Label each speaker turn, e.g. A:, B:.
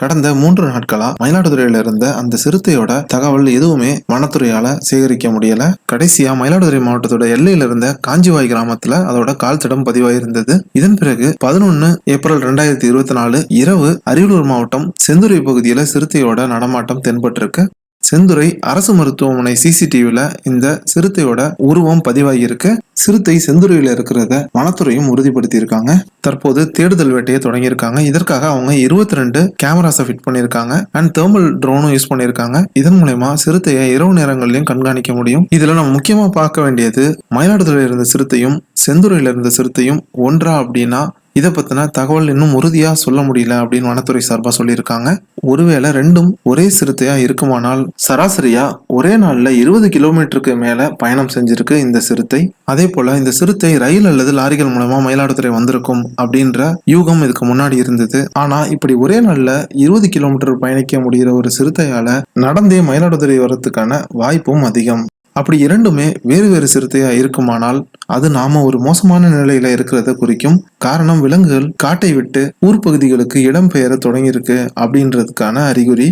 A: கடந்த மூன்று நாட்களா மயிலாடுதுறையில இருந்த அந்த சிறுத்தையோட தகவல் எதுவுமே வனத்துறையால சேகரிக்க முடியல. கடைசியா மயிலாடுதுறை மாவட்டத்தோட எல்லையில இருந்த காஞ்சிவாய் கிராமத்துல அதோட கால் தடம் பதிவாயிருந்தது. இதன் பிறகு பதினொன்னு ஏப்ரல் ரெண்டாயிரத்தி இருபத்தி நாலு இரவு அரியலூர் மாவட்டம் செந்துறை பகுதியில சிறுத்தையோட நடமாட்டம் தென்பட்டிருக்கு. செந்துறை அரசு மருத்துவமனை சிசிடிவில இந்த சிறுத்தையோட உருவம் பதிவாகியிருக்கு. சிறுத்தை செந்துறையில இருக்கிறத வனத்துறையும் உறுதிப்படுத்தி இருக்காங்க தற்போது தேடுதல் வேட்டையை தொடங்கியிருக்காங்க. இதற்காக அவங்க இருபத்தி ரெண்டு கேமராஸை ஃபிட் பண்ணியிருக்காங்க. அண்ட் தேர்மல் ட்ரோனும் யூஸ் பண்ணியிருக்காங்க. இதன் மூலயமா சிறுத்தையை இரவு நேரங்கள்லயும் கண்காணிக்க முடியும். இதுல நம்ம முக்கியமா பார்க்க வேண்டியது மயிலாடுதுறையில இருந்த சிறுத்தையும் செந்துறையில இருந்த சிறுத்தையும் ஒன்றா அப்படின்னா இதை பற்றின தகவல் இன்னும் உறுதியாக சொல்ல முடியல அப்படின்னு வனத்துறை சார்பாக சொல்லியிருக்காங்க. ஒருவேளை ரெண்டும் ஒரே சிறுத்தையாக இருக்குமானால் சராசரியாக ஒரே நாளில் இருபது கிலோமீட்டருக்கு மேலே பயணம் செஞ்சிருக்கு இந்த சிறுத்தை. அதே போல் இந்த சிறுத்தை ரயில் அல்லது லாரிகள் மூலமாக மயிலாடுதுறை வந்திருக்கும் அப்படின்ற யூகம் இதுக்கு முன்னாடி இருந்தது. ஆனால் இப்படி ஒரே நாளில் இருபது கிலோமீட்டர் பயணிக்க முடிகிற ஒரு சிறுத்தையால் நடந்தே மயிலாடுதுறை வர்றதுக்கான வாய்ப்பும் அதிகம். அப்படி இரண்டுமே வேறு வேறு சிறுத்தையா இருக்குமானால் அது நாம ஒரு மோசமான நிலையில இருக்கிறத குறிக்கும். காரணம் விலங்குகள் காட்டை விட்டு ஊர் பகுதிகளுக்கு இடம்பெயர தொடங்கியிருக்கு அப்படின்றதுக்கான அறிகுறி